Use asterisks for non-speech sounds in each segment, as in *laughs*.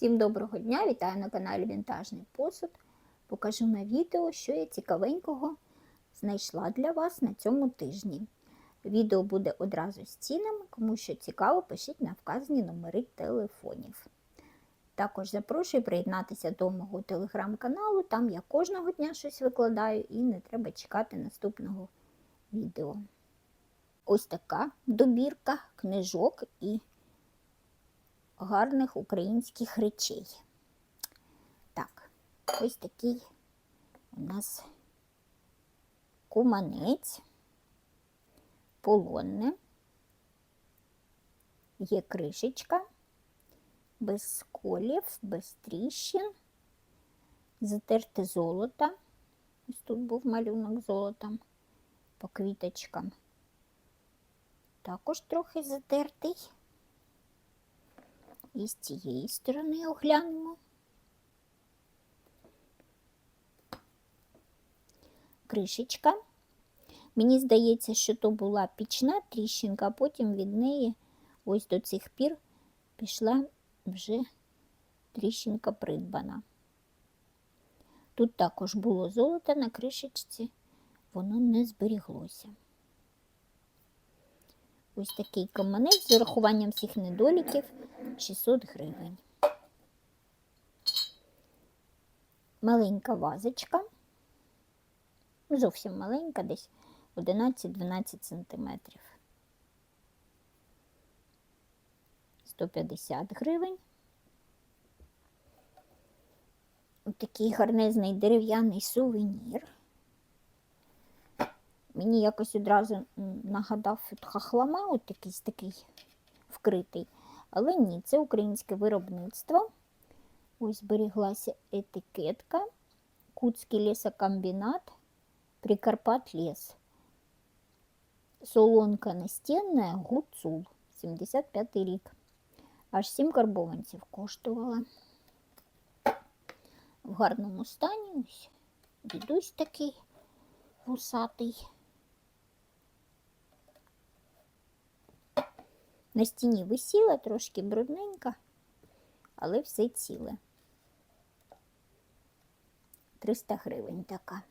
Всім доброго дня! Вітаю на каналі Вінтажний посуд. Покажу на відео, що я цікавенького знайшла для вас на цьому тижні. Відео буде одразу з цінами, кому що цікаво, пишіть на вказані номери телефонів. Також запрошую приєднатися до мого телеграм-каналу, там я кожного дня щось викладаю і не треба чекати наступного відео. Ось така добірка книжок і гарних українських речей. Так, ось такий у нас куманець, полонне, є кришечка, без сколів, без тріщин, затерте золото. Ось тут був малюнок золотом по квіточкам. Також трохи затертий. І з цієї сторони оглянемо. Кришечка. Мені здається, що то була пічна тріщинка, а потім від неї ось до цих пір пішла вже тріщинка придбана. Тут також було золото на кришечці, воно не зберіглося. Ось такий каманець з урахуванням всіх недоліків 600 гривень. Маленька вазочка, зовсім маленька, десь 11-12 сантиметрів. 150 гривень. Ось такий гарнезний дерев'яний сувенір. Мені якось одразу нагадав хахлама, от якийсь такий вкритий. Але ні, це українське виробництво. Ось зберіглася етикетка. Куцький лісокомбінат, Прикарпат ліс. Солонка настінна, гуцул, 75 рік. Аж 7 карбованців коштувала. В гарному стані ось дідусь такий вусатий. На стіні висіла, трошки брудненька, але все ціле. 300 гривень така.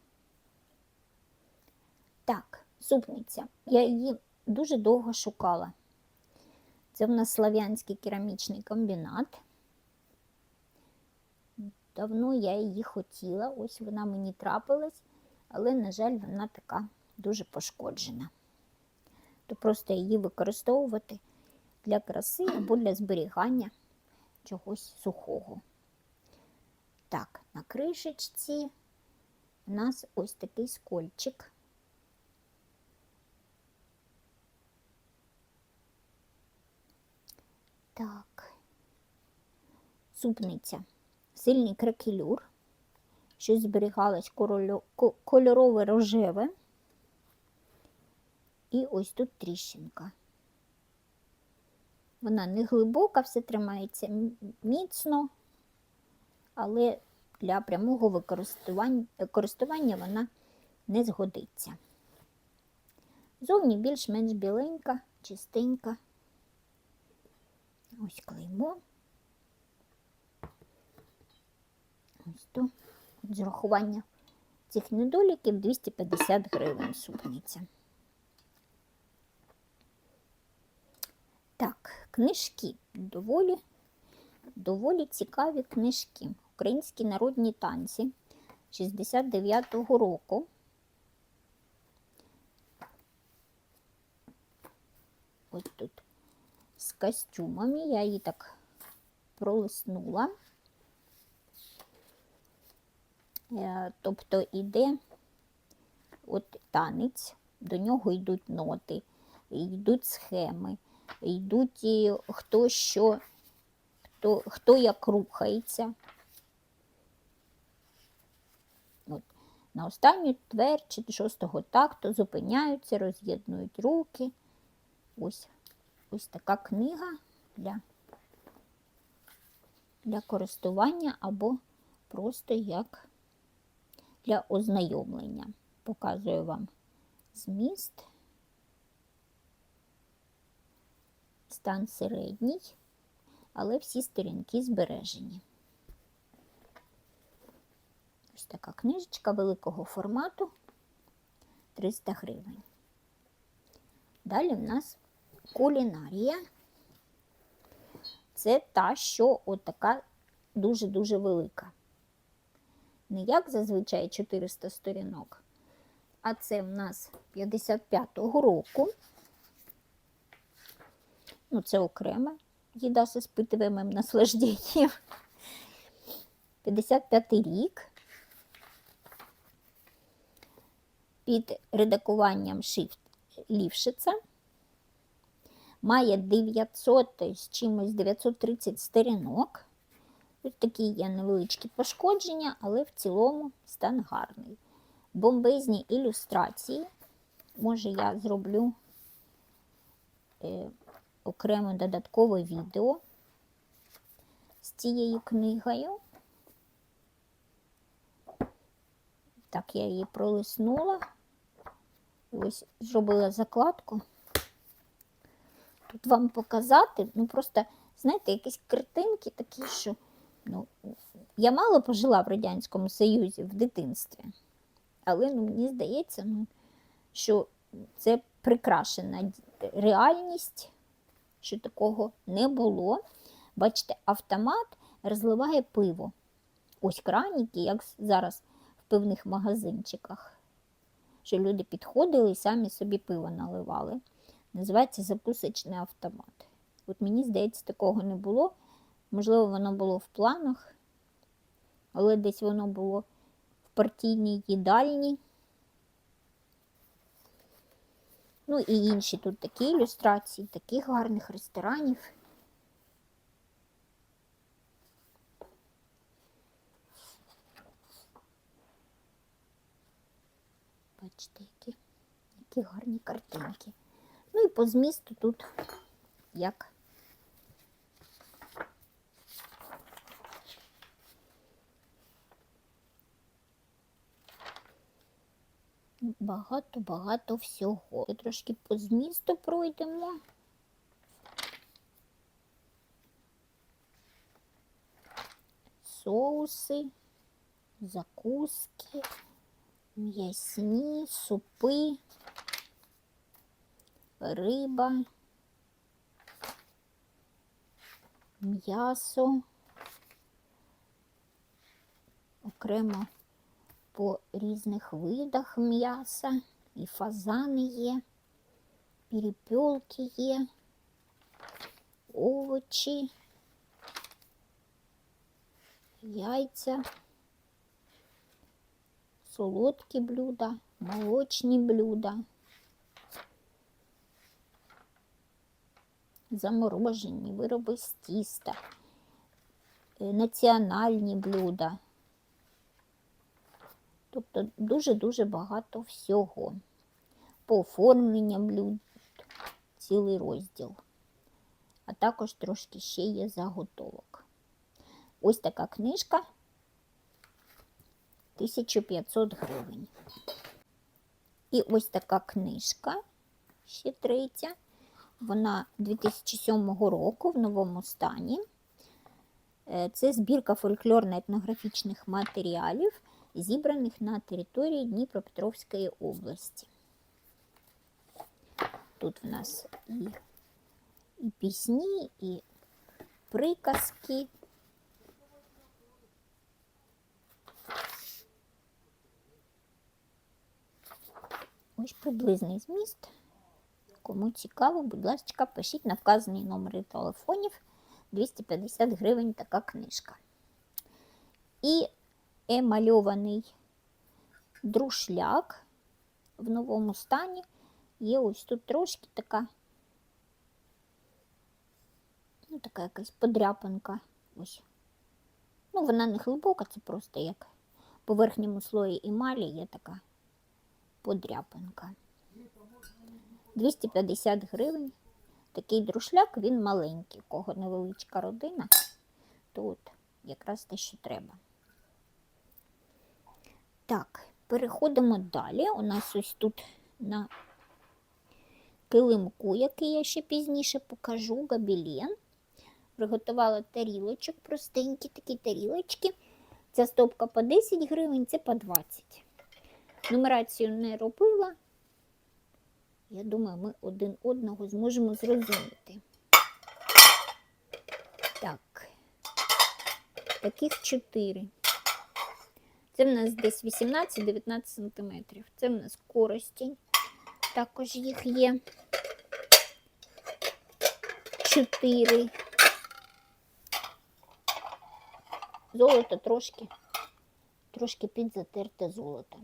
Так, супниця. Я її дуже довго шукала. Це в нас слав'янський керамічний комбінат. Давно я її хотіла, ось вона мені трапилась, але, на жаль, вона така дуже пошкоджена. То просто її використовувати для краси або для зберігання чогось сухого. Так, на кришечці у нас ось такий скольчик. Так, супниця, сильний кракелюр, щось зберігалось кольорове рожеве. І ось тут тріщинка. Вона не глибока, все тримається міцно, але для прямого використання користування вона не згодиться. Зовні більш-менш біленька, чистенька. Ось клеймо. Ось то. З рахування цих недоліків 250 гривень супниця. Так, книжки доволі доволі цікаві книжки. Українські народні танці 69-го року. Ось тут з костюмами. Я її так пролиснула. Е, тобто іде от танець, до нього йдуть ноти, йдуть схеми йдуть хто що, хто, хто як рухається. От. На останню твер шостого такту зупиняються, роз'єднують руки. Ось ось така книга для, для користування або просто як для ознайомлення. Показую вам зміст. Стан середній, але всі сторінки збережені. Ось така книжечка великого формату 300 гривень. Далі в нас кулінарія. Це та, що отака дуже-дуже велика. Не як зазвичай 400 сторінок, а це в нас 55-го року. Ну, це окрема їда з іспитуванням наслажденням. 55 *laughs* рік. Під редакуванням Шиф Лівшиця. Має 900 з чимось 930 сторінок. Ось такі є невеличкі пошкодження, але в цілому стан гарний. Бомбезні ілюстрації. Може, я зроблю е, окремо додаткове відео з цією книгою. Так, я її пролиснула. Ось зробила закладку. Тут вам показати, ну просто, знаєте, якісь картинки такі, що ну, я мало пожила в Радянському Союзі в дитинстві, але ну, мені здається, ну, що це прикрашена реальність, що такого не було. Бачите, автомат розливає пиво. Ось краніки, як зараз в пивних магазинчиках. Що люди підходили і самі собі пиво наливали. Називається запусочний автомат. От мені здається, такого не було. Можливо, воно було в планах, але десь воно було в партійній їдальні. Ну і інші тут такі ілюстрації, таких гарних ресторанів. Бачите, які, які гарні картинки. Ну і по змісту тут як багато-багато всього. Трошки по змісту пройдемо. Соуси, закуски, м'ясні, супи, риба, м'ясо, окремо по різних видах м'яса, і фазани є, перепілки є, овочі, яйця, солодкі блюда, молочні блюда, заморожені вироби з тіста, е, національні блюда. Тобто дуже-дуже багато всього. По оформленням блюд цілий розділ. А також трошки ще є заготовок. Ось така книжка 1500 гривень. І ось така книжка, ще третя. Вона 2007 року в новому стані. Е, Це збірка фольклорно-етнографічних матеріалів зібраних на території Дніпропетровської області. Тут в нас і, і пісні, і приказки. Ось приблизний зміст. Кому цікаво, будь ласка, пишіть на вказані номери телефонів 250 гривень така книжка. І емальований друшляк в новому стані. Є ось тут трошки така, ну, така якась подряпанка. Ось. Ну, вона не глибока, це просто як по верхньому слої емалі є така подряпанка. 250 гривень. Такий друшляк, він маленький, у кого невеличка родина, то от якраз те, що треба. Так, переходимо далі. У нас ось тут на килимку, який я ще пізніше покажу, габілен. приготувала тарілочок, простенькі такі тарілочки. Ця стопка по 10 гривень, це по 20. Нумерацію не робила. Я думаю, ми один одного зможемо зрозуміти. Так, таких 4. Це в нас десь 18-19 см. Це в нас коростінь. Також їх є 4. Золото трошки, трошки підзатерте золото.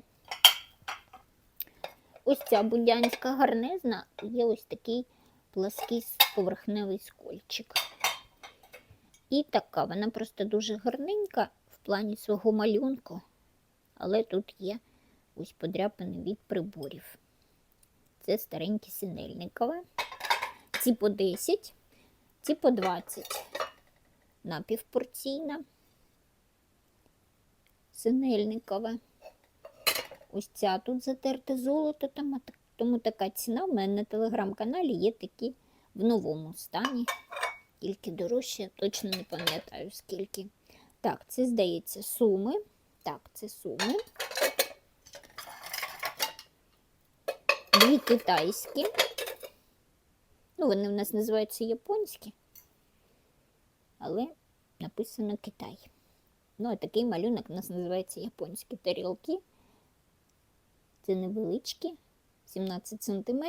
Ось ця будянська гарнезна, є ось такий плаский поверхневий скольчик. І така, вона просто дуже гарненька в плані свого малюнку, але тут є ось подряпини від приборів. Це старенькі синельникове. Ці по 10, ці по 20. Напівпорційна. Синельникове. Ось ця тут затерте золото, тому, така ціна. У мене на телеграм-каналі є такі в новому стані. Тільки дорожче, точно не пам'ятаю скільки. Так, це, здається, суми. Так, це суми. Дві китайські. Ну, вони в нас називаються японські, але написано Китай. Ну, а такий малюнок у нас називається японські тарілки. Це невеличкі, 17 см,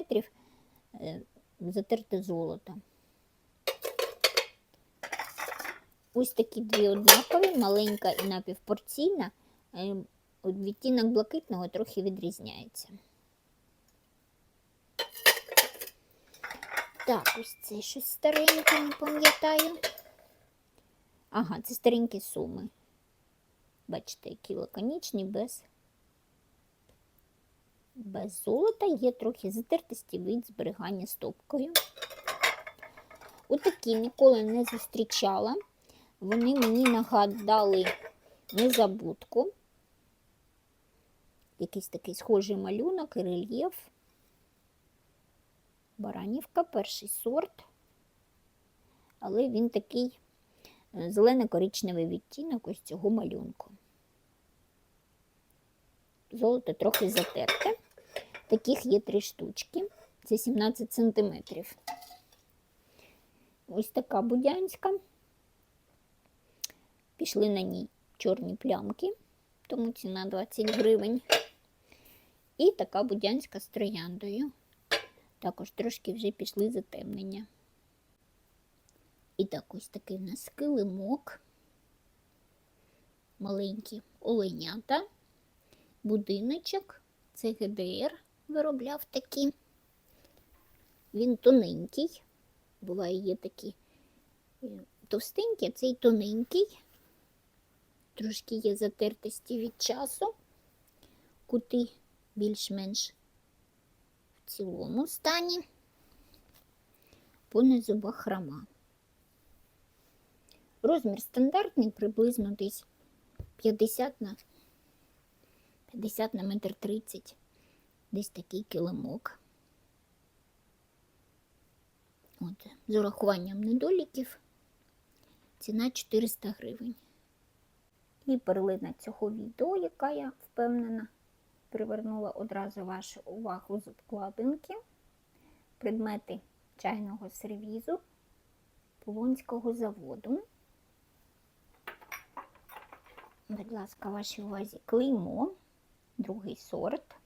затерте золото. Ось такі дві однакові, маленька і напівпорційна. Е, Відтінок блакитного трохи відрізняється. Так, ось це щось стареньке, не пам'ятаю. Ага, це старенькі суми. Бачите, які лаконічні, без, без золота, є трохи затертості від зберігання стопкою. Отакі ніколи не зустрічала. Вони мені нагадали незабудку. Якийсь такий схожий малюнок і рельєф. Баранівка, перший сорт, але він такий е, зелено-коричневий відтінок ось цього малюнку. Золото трохи затерте. Таких є три штучки. Це 17 сантиметрів. Ось така будянська. Пішли на ній чорні плямки, тому ціна 20 гривень. І така будянська з трояндою. Також трошки вже пішли затемнення. І так ось такий в нас килимок, маленькі оленята, будиночок, це ГДР виробляв такі. Він тоненький, буває, є такі е, товстенькі, а цей тоненький. Трошки є затертості від часу, кути більш-менш в цілому стані, понизу бахрома. Розмір стандартний, приблизно десь 50 на 50 на метр 30, десь такий килимок. От, з урахуванням недоліків ціна 400 гривень. І перлина цього відео, яка я впевнена, привернула одразу вашу увагу з обкладинки, предмети чайного сервізу Полонського заводу. Будь ласка, вашій увазі клеймо, другий сорт.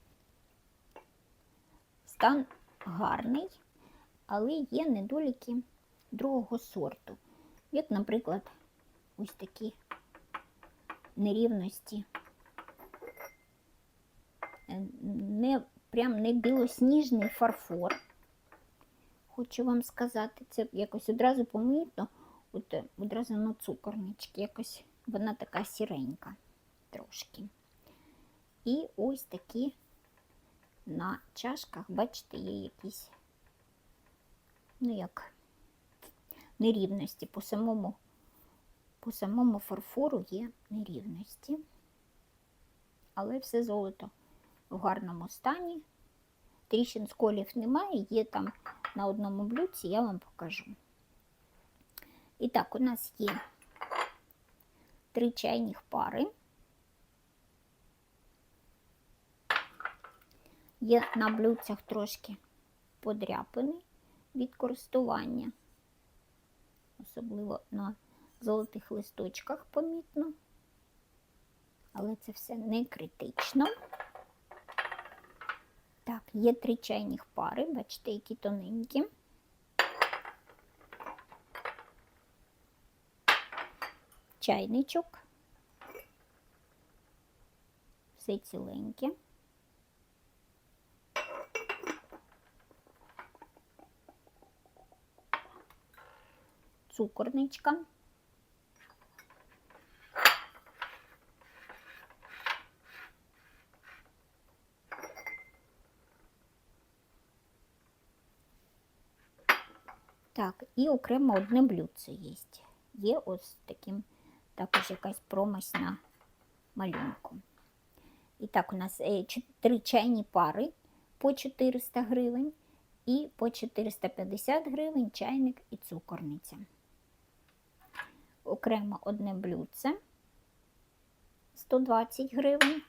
Стан гарний, але є недоліки другого сорту. Як, наприклад, ось такі нерівності. Е, Не, прям не білосніжний фарфор. Хочу вам сказати, це якось одразу помітно, от е, одразу на цукорнички, якось. Вона така сіренька трошки. І ось такі на чашках, бачите, є якісь, ну як, нерівності. По самому по самому фарфору є нерівності, але все золото в гарному стані. Тріщин сколів немає, є там на одному блюдці, я вам покажу. І так, у нас є три чайних пари. Є на блюдцях трошки подряпини від користування, особливо на золотих листочках помітно, але це все не критично. Так, є три чайних пари, бачите, які тоненькі. Чайничок. Все ціленьке. Цукорничка. Так, і окремо одне блюдце є. Є ось таким також якась промась на малюнку. І так, у нас е, три чайні пари по 400 гривень і по 450 гривень чайник і цукорниця. Окремо одне блюдце 120 гривень.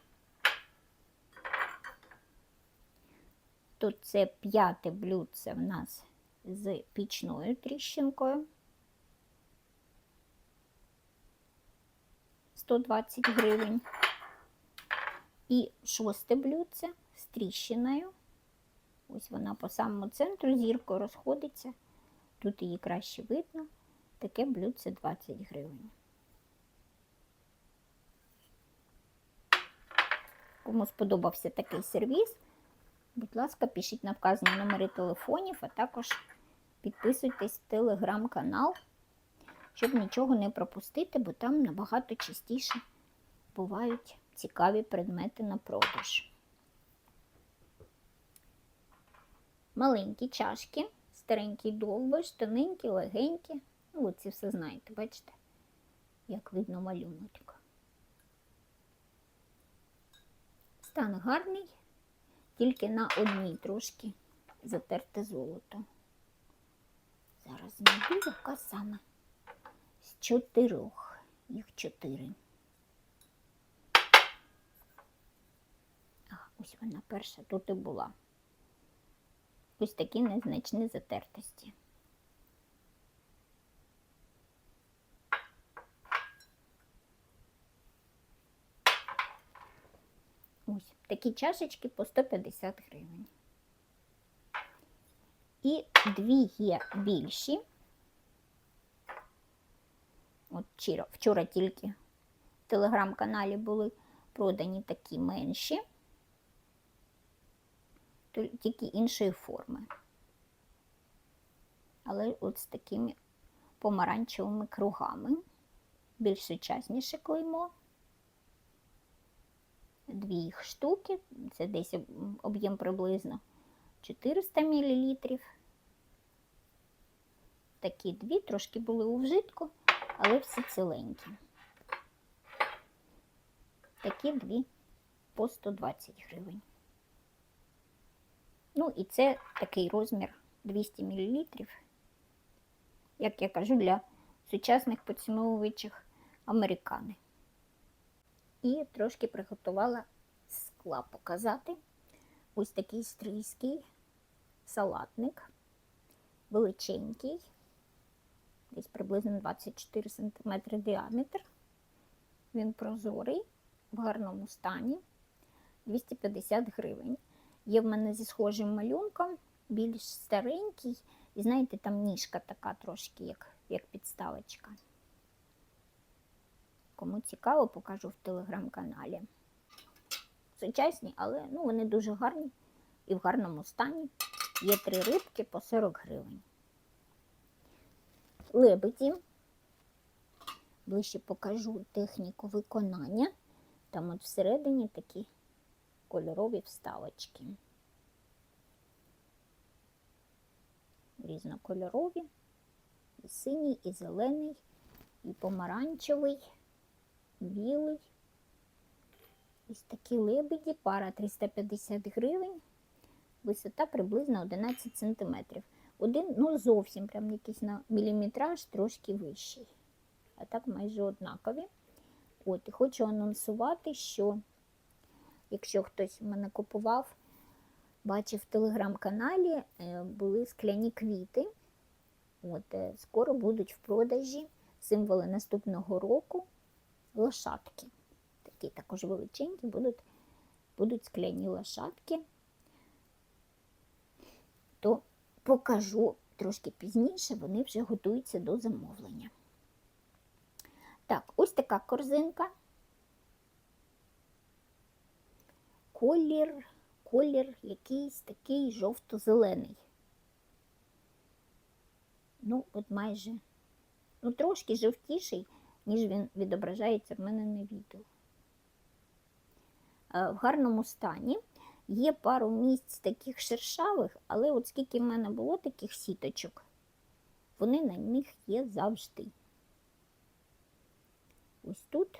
Тут це п'яте блюдце в нас з пічною тріщинкою. 120 гривень. І шосте блюдце з тріщиною. Ось вона по самому центру зіркою розходиться. Тут її краще видно. Таке блюдце 20 гривень. Кому сподобався такий сервіс, будь ласка, пишіть на вказані номери телефонів, а також підписуйтесь в телеграм-канал, щоб нічого не пропустити, бо там набагато частіше бувають цікаві предмети на продаж. Маленькі чашки, старенький довбиш, тоненькі, легенькі. Ну, це все знаєте, бачите, як видно малюнок. Стан гарний, тільки на одній трошки затерте золото. Зараз знайду, яка саме з чотирьох. Їх чотири. А, ось вона перша тут і була. Ось такі незначні затертості. Ось такі чашечки по 150 гривень. І дві є більші. От вчора, вчора тільки в телеграм-каналі були продані такі менші, тільки іншої форми. Але от з такими помаранчевими кругами. Більш сучасніше клеймо. Дві їх штуки, це десь об'єм приблизно 400 мл. Такі дві, трошки були у вжитку, але всі ціленькі. Такі дві по 120 гривень. Ну і це такий розмір 200 мл. Як я кажу, для сучасних поціновувачів американи. І трошки приготувала скла показати. Ось такий стрийський салатник, величенький, десь приблизно 24 см діаметр. Він прозорий, в гарному стані, 250 гривень. Є в мене зі схожим малюнком, більш старенький, і знаєте, там ніжка така трошки, як, як підставочка. Кому цікаво, покажу в телеграм-каналі. Сучасні, але ну, вони дуже гарні і в гарному стані. Є три рибки по 40 гривень. Лебеді. Ближче покажу техніку виконання. Там от всередині такі кольорові вставочки. Різнокольорові. І синій, і зелений, і помаранчевий, білий. Ось такі лебеді, пара 350 гривень, висота приблизно 11 см. Один, ну зовсім прям якийсь на міліметраж трошки вищий. А так майже однакові. От, і хочу анонсувати, що якщо хтось мене купував, бачив в телеграм-каналі, е, були скляні квіти. От, е, скоро будуть в продажі символи наступного року лошадки. Такі також величенькі будуть, будуть скляні лошадки. То покажу трошки пізніше, вони вже готуються до замовлення. Так, ось така корзинка. Колір, колір якийсь такий жовто-зелений. Ну, от майже, ну, трошки жовтіший, ніж він відображається в мене на відео. Е, В гарному стані. Є пару місць таких шершавих, але от скільки в мене було таких сіточок, вони на них є завжди. Ось тут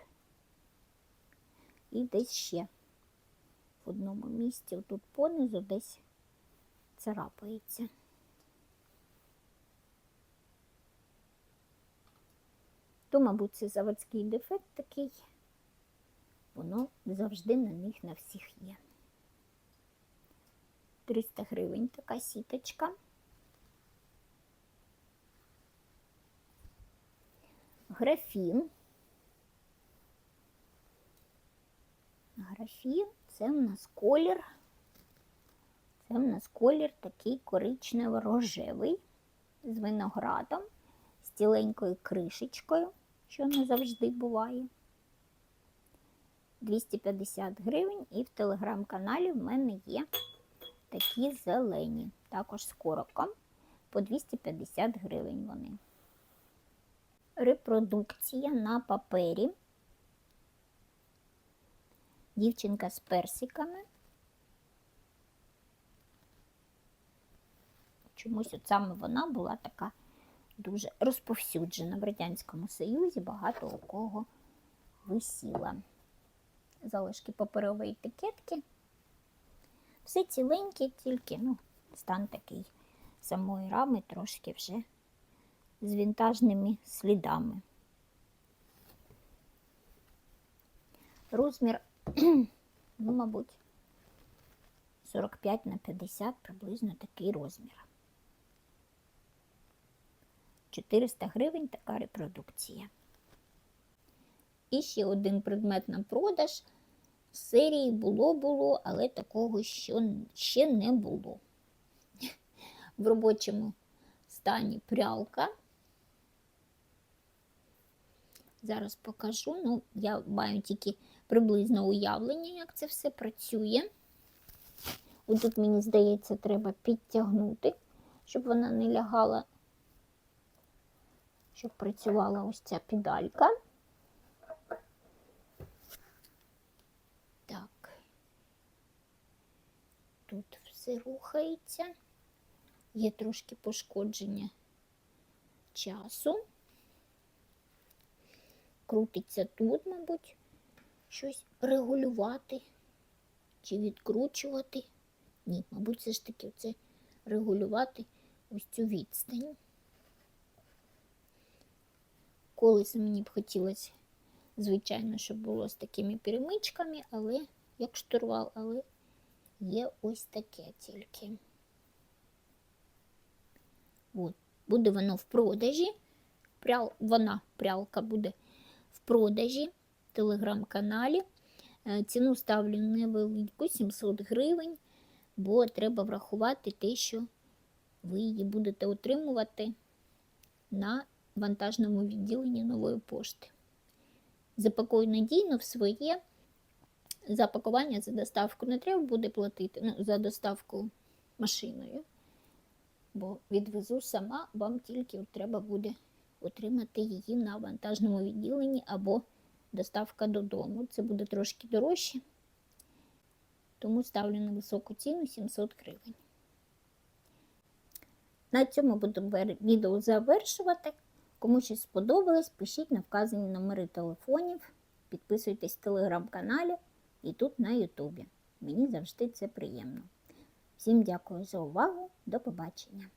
і десь ще в одному місці, отут понизу десь царапається. То, мабуть, це заводський дефект такий, воно завжди на них на всіх є. 300 гривень така сіточка. Графін. Графін це в нас колір. Це в нас колір такий коричнево-рожевий з виноградом, з ціленькою кришечкою, що не завжди буває. 250 гривень, і в телеграм-каналі в мене є такі зелені, також з коробком, по 250 гривень вони. Репродукція на папері. Дівчинка з персиками. Чомусь от саме вона була така дуже розповсюджена в Радянському Союзі, багато у кого висіла. Залишки паперової етикетки. Все ціленьке, тільки ну, стан такий самої рами трошки вже з вінтажними слідами. Розмір, *clears throat* ну, мабуть, 45 на 50 приблизно такий розмір. 400 гривень така репродукція. І ще один предмет на продаж. З серії було-було, але такого що ще не було. В робочому стані прялка. Зараз покажу. Ну, я маю тільки приблизно уявлення, як це все працює. Отут, мені здається, треба підтягнути, щоб вона не лягала, щоб працювала ось ця педалька. Так, тут все рухається, є трошки пошкодження часу. Крутиться тут, мабуть, щось регулювати чи відкручувати. Ні, мабуть, все ж таки це регулювати ось цю відстань. Колись мені б хотілося, звичайно, щоб було з такими перемичками, але як штурвал, але є ось таке тільки. От, буде воно в продажі. Прял, вона, прялка, буде в продажі в телеграм-каналі. Е, Ціну ставлю невелику, 700 гривень, бо треба врахувати те, що ви її будете отримувати на вантажному відділенні нової пошти. Запакую надійно в своє. За пакування за доставку не треба буде платити, ну, за доставку машиною, бо відвезу сама, вам тільки треба буде отримати її на вантажному відділенні або доставка додому. Це буде трошки дорожче, тому ставлю на високу ціну 700 гривень. На цьому буду відео завершувати. Кому щось сподобалось, пишіть на вказані номери телефонів, підписуйтесь в телеграм-каналі і тут на Ютубі. Мені завжди це приємно. Всім дякую за увагу, до побачення!